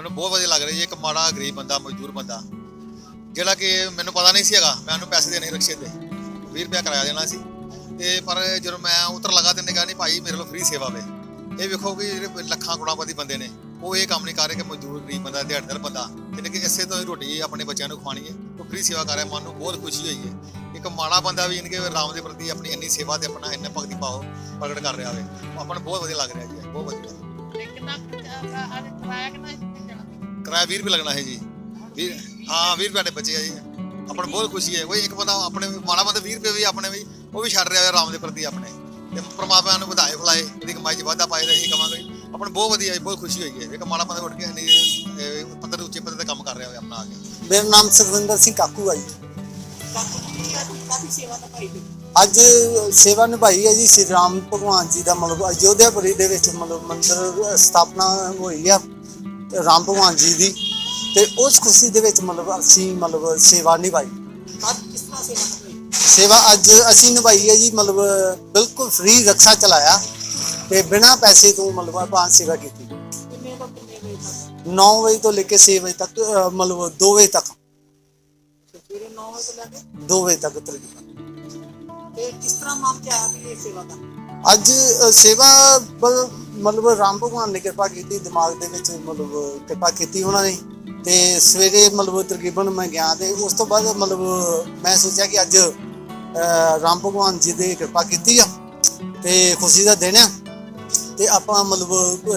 ਮੈਨੂੰ ਬਹੁਤ ਵਧੀਆ ਲੱਗ ਰਿਹਾ ਜੀ, ਇੱਕ ਮਾੜਾ ਗਰੀਬ ਬੰਦਾ, ਮਜ਼ਦੂਰ ਬੰਦਾ। ਜਿਹੜਾ ਕਿ ਮੈਨੂੰ ਪਤਾ ਨਹੀਂ ਸੀ ਹੈਗਾ, ਮੈਂ ਉਹਨੂੰ ਪੈਸੇ ਦੇਣੇ ਰਿਕਸ਼ੇ ਤੇ। 20 ਰੁਪਇਆ ਕਿਰਾਇਆ ਦੇਣਾ ਸੀ। ਤੇ ਪਰ ਜਦੋਂ ਮੈਂ ਉਤਰ ਲਗਾ ਤੇ ਨੇ ਨਹੀਂ ਭਾਈ, ਮੇਰੇ ਕੋਲ ਫ੍ਰੀ ਸੇਵਾ ਵੇ। ਇਹ ਵੇਖੋ ਕਿ ਜਿਹੜੇ ਲੱਖਾਂ ਕਰੋੜਾਂਪਤੀ ਬੰਦੇ ਨੇ, ਉਹ ਇਹ ਕੰਮ ਨਹੀਂ ਕਰ ਰਹੇ ਕਿ ਮਜ਼ਦੂਰ, ਗਰੀਬ ਬੰਦਾ, ਦਿਹਾੜੀਦਾਰ ਬੰਦਾ। ਜਿਹਨੇ ਕਿ ਇਸੇ ਤੋਂ ਹੀ ਰੋਟੀ ਆਪਣੇ ਬੱਚਿਆਂ ਨੂੰ ਖਵਾਣੀ ਹੈ। ਉਹ ਫ੍ਰੀ ਸੇਵਾ ਕਰ ਰਿਹਾ, ਮਨ ਨੂੰ ਬਹੁਤ ਖੁਸ਼ੀ ਹੋਈ ਹੈ। ਇੱਕ ਮਾੜਾ ਬੰਦਾ ਵੀ ਇਨਕੇ ਰਾਮ ਦੇ ਪ੍ਰਤੀ ਆਪਣੀ ਇੰਨੀ ਸੇਵਾ ਤੇ ਆਪਣਾ ਇੰਨਾ ਭਗਤੀ ਭਾਵ ਪ੍ਰਗਟ ਕਰ ਰਿਹਾ ਹੋਵੇ ਉਹ ਆਪਾਂ ਨੂੰ ਬਹੁਤ ਵਧੀਆ ਲੱਗ ਰਿਹਾ ਜੀ, ਬਹੁਤ ਵਧੀਆ। ਕਿੰਨਾ ਕਿਰਾਇਆ ਕਿੰਨਾ ਕਿਰਾਇਆ 20 ਰੁਪਏ ਲੱਗਣਾ ਹੈ ਜੀ। 20 ਹਾਂ 20 ਰੁਪਏ ਦੇ ਬੱਚੇ ਆ ਜੀ। ਆਪਾਂ ਨੂੰ ਬਹੁਤ ਖੁਸ਼ੀ ਹੈ। ਕੋਈ ਇੱਕ ਬੰਦਾ ਆਪਣੇ ਮਾੜਾ ਬੰਦਾ 20 ਰੁਪਏ ਵੀ ਆਪਣੇ ਵੀ ਉਹ ਵੀ ਛੱਡ ਰਿਹਾ ਹੈ ਰਾਮ ਦੇ ਪ੍ਰਤੀ ਆਪਣੇ। ਤੇ ਪ੍ਰਮਾਤਮਾ ਨੂੰ ਵਧਾਏ ਫਲਾਏ ਉਹਦੀ ਕਮਾਈ 'ਚ ਵਾਧਾ ਪਾਏ ਇਹੀ ਕਵਾਂਗੇ ਆਪਾਂ ਨੂੰ ਬਹੁਤ ਵਧੀਆ ਜੀ ਬਹੁਤ ਖੁਸ਼ੀ ਹੋਈ ਹੈ। ਇੱਕ ਮਾੜਾ ਬੰਦਾ ਉੱਠ ਕੇ ਨਹੀਂ ਪੱਧਰ ਉੱਚੇ ਪੱਧਰ ਤੇ ਕੰਮ ਕਰ ਰਿਹਾ ਹੋਵੇ ਆਪਣਾ ਆ ਕੇ। ਮੇਰਾ ਨਾਮ ਸੁਖਵਿੰਦਰ ਸਿੰਘ ਕਾਕੂ ਆ ਜੀ। ਕਾਫੀ ਸੇਵਾ ਨਿਭਾਈ ਜੀ ਅੱਜ ਸੇਵਾ ਨਿਭਾਈ ਹੈ ਜੀ ਸ੍ਰੀ ਰਾਮ ਭਗਵਾਨ ਜੀ ਦਾ ਮਤਲਬ ਅਯੋਧਿਆਪੁਰੀ ਦੇ ਵਿੱਚ ਮਤਲਬ ਮੰਦਿਰ ਸਥਾਪਨਾ ਹੋਈ ਆ। ਰਾਮ ਭਗਵਾਨ ਜੀ ਦੀ ਤੇ ਉਸ ਖੁਸ਼ੀ ਦੇ ਵਿੱਚ ਮਤਲਬ ਅਸੀਂ ਮਤਲਬ ਸੇਵਾ ਨਿਭਾਈ। ਅੱਜ ਕਿਸ ਤਰ੍ਹਾਂ ਸੇਵਾ ਅੱਜ ਅਸੀਂ ਨਿਭਾਈ ਹੈ ਜੀ ਮਤਲਬ ਬਿਲਕੁਲ ਫ੍ਰੀ ਰਕਸ਼ਾ ਚਲਾਇਆ ਤੇ ਬਿਨਾਂ ਪੈਸੇ ਤੋਂ ਮਤਲਬ ਆਪਾਂ ਸੇਵਾ ਕੀਤੀ। ਕਿੰਨੇ ਤੋਂ ਕਿੰਨੇ ਵਜੇ ਤੱਕ? 9 ਵਜੇ ਤੋਂ ਲੈ ਕੇ 6 ਵਜੇ ਤੱਕ ਮਤਲਬ 2 ਵਜੇ ਤੱਕ। ਸਵੇਰੇ 9 ਵਜੇ ਤੋਂ ਲੈ ਕੇ? 2 ਵਜੇ ਤੱਕ ਤਕਰੀਬਨ। ਤੇ ਕਿਸ ਤਰ੍ਹਾਂ ਮਨ ਚ ਆਇਆ ਵੀ ਇਹ ਸੇਵਾ ਦਾ? ਅੱਜ ਸੇਵਾ ਮਤਲਬ ਰਾਮ ਭਗਵਾਨ ਨੇ ਕਿਰਪਾ ਕੀਤੀ ਦਿਮਾਗ ਦੇ ਵਿੱਚ ਮਤਲਬ ਕਿਰਪਾ ਕੀਤੀ ਉਹਨਾਂ ਨੇ ਤੇ ਸਵੇਰੇ ਮਤਲਬ ਤਕਰੀਬਨ ਮੈਂ ਗਿਆ ਤੇ ਉਸ ਤੋਂ ਬਾਅਦ ਮਤਲਬ ਮੈਂ ਸੋਚਿਆ ਕਿ ਅੱਜ ਰਾਮ ਭਗਵਾਨ ਜੀ ਦੀ ਕਿਰਪਾ ਕੀਤੀ ਆ ਤੇ ਖੁਸ਼ੀ ਦਾ ਦਿਨ ਆ ਤੇ ਆਪਾਂ ਮਤਲਬ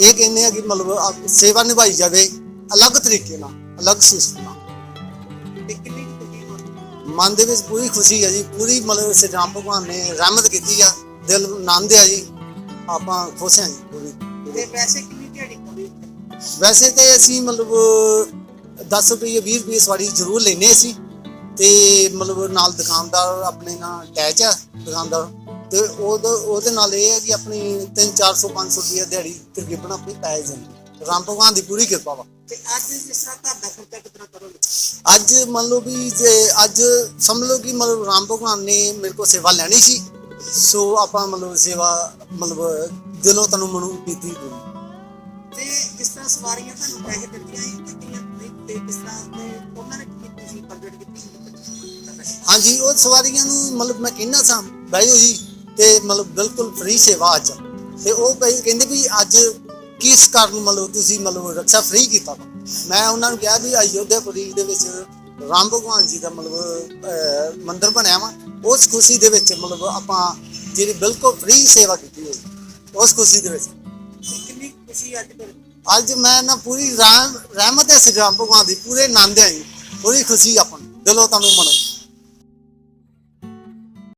ਇਹ ਕਹਿੰਦੇ ਆ ਕਿ ਮਤਲਬ ਸੇਵਾ ਨਿਭਾਈ ਜਾਵੇ ਅਲੱਗ ਤਰੀਕੇ ਨਾਲ ਅਲੱਗ ਸਿਸਟਮ ਨਾਲ। ਮਨ ਦੇ ਵਿੱਚ ਪੂਰੀ ਖੁਸ਼ੀ ਹੈ ਜੀ ਪੂਰੀ ਮਤਲਬ ਸ੍ਰੀ ਰਾਮ ਭਗਵਾਨ ਨੇ ਰਹਿਮਤ ਕੀਤੀ ਆ। ਦਿਲ ਆਨੰਦ ਆ ਜੀ ਆਪਾਂ ਖੁਸ਼ ਹਾਂ ਜੀ ਪੂਰੀ। ਤੇ ਵੈਸੇ ਕਿੰਨੀ ਦਿਹਾੜੀ ਪੂਰੀ? ਵੈਸੇ ਤੇ ਅਸੀਂ ਮਤਲਬ 10 ਰੁਪਏ 20 ਰੁਪਏ ਸਵਾਰੀ ਜ਼ਰੂਰ ਲੈਨੇ ਸੀ ਤੇ ਮਤਲਬ ਨਾਲ ਦੁਕਾਨਦਾਰ ਆਪਣੇ ਨਾਲ ਅਟੈਚ ਆ ਦੁਕਾਨਦਾਰ। ਤੇ ਉਹਦੇ ਉਹਦੇ ਨਾਲ ਇਹ ਹੈ ਕਿ ਆਪਣੀ 3 400 500 ਰੁਪਏ ਦਿਹਾੜੀ ਤਕਰੀਬਨ ਆਪਣੀ ਪੈ ਜਾਂਦੀ ਰਾਮ ਭਗਵਾਨ ਦੀ ਪੂਰੀ ਕਿਰਪਾ ਵਾ। ਤੇ ਅੱਜ ਜਿਸ ਤਰ੍ਹਾਂ ਘਰ ਦਾ ਖਰਚਾ ਕਿਤਨਾ ਕਰੋਗੇ? ਅੱਜ ਮੰਨ ਲਓ ਵੀ ਜੇ ਅੱਜ ਸਮਝ ਲਓ ਕਿ ਮਤਲਬ ਰਾਮ ਭਗਵਾਨ ਨੇ ਮੇਰੇ ਕੋਲ ਸੇਵਾ ਲੈਣੀ ਸੀ ਸੋ ਆਪਾਂ ਮਤਲਬ ਸੇਵਾ, ਮਤਲਬ ਦਿਲੋਂ ਤਨੋਂ ਮਨੋਂ ਕੀਤੀ ਪੂਰੀ। ਤੇ ਜਿਸ ਤਰ੍ਹਾਂ ਸਵਾਰੀਆਂ ਤੁਹਾਨੂੰ ਪੈਸੇ ਦਿੰਦੀਆਂ ਸੀ ਕਿੰਨੀਆਂ ਤੇ ਕਿਸ ਤਰ੍ਹਾਂ ਤੇ ਉਹਨਾਂ ਨੇ ਕੀ ਖੁਸ਼ੀ ਪ੍ਰਗਟ ਕੀਤੀ? ਹਾਂਜੀ, ਉਹ ਸਵਾਰੀਆਂ ਨੂੰ ਮਤਲਬ ਮੈਂ ਕਹਿੰਦਾ ਸਾਂ ਬਹਿਓ ਜੀ, ਤੇ ਮਤਲਬ ਬਿਲਕੁਲ ਫ੍ਰੀ ਸੇਵਾ ਅੱਜ। ਤੇ ਉਹ ਬਈ ਕਹਿੰਦੇ ਵੀ ਅੱਜ ਕਿਸ ਕਾਰਨ ਮਤਲਬ ਤੁਸੀਂ ਮਤਲਬ ਰਕਸ਼ਾ ਫ੍ਰੀ ਕੀਤਾ ਮੈਂ ਉਹਨਾਂ ਨੂੰ ਕਿਹਾ ਵੀ ਅਯੋਧਿਆਪੁਰੀ ਦੇ ਵਿੱਚ ਰਾਮ ਭਗਵਾਨ ਜੀ ਦਾ ਮਤਲਬ ਮੰਦਿਰ ਬਣਿਆ ਵਾ ਉਸ ਖੁਸ਼ੀ ਦੇ ਵਿੱਚ ਮਤਲਬ ਆਪਾਂ ਜਿਹੜੀ ਬਿਲਕੁਲ ਫ੍ਰੀ ਸੇਵਾ ਕੀਤੀ ਹੋਈ ਉਸ ਖੁਸ਼ੀ ਦੇ ਵਿੱਚ। ਕਿੰਨੀ ਖੁਸ਼ੀ ਅੱਜ ਅੱਜ ਮੈਂ ਨਾ ਪੂਰੀ ਰਾਮ ਰਹਿਮਤ ਹੈ ਸ੍ਰੀ ਰਾਮ ਭਗਵਾਨ ਦੀ ਪੂਰੇ ਆਨੰਦ ਜੀ ਪੂਰੀ ਖੁਸ਼ੀ ਆਪਾਂ ਦਿਲੋਂ ਤੁਹਾਨੂੰ ਮਨੋ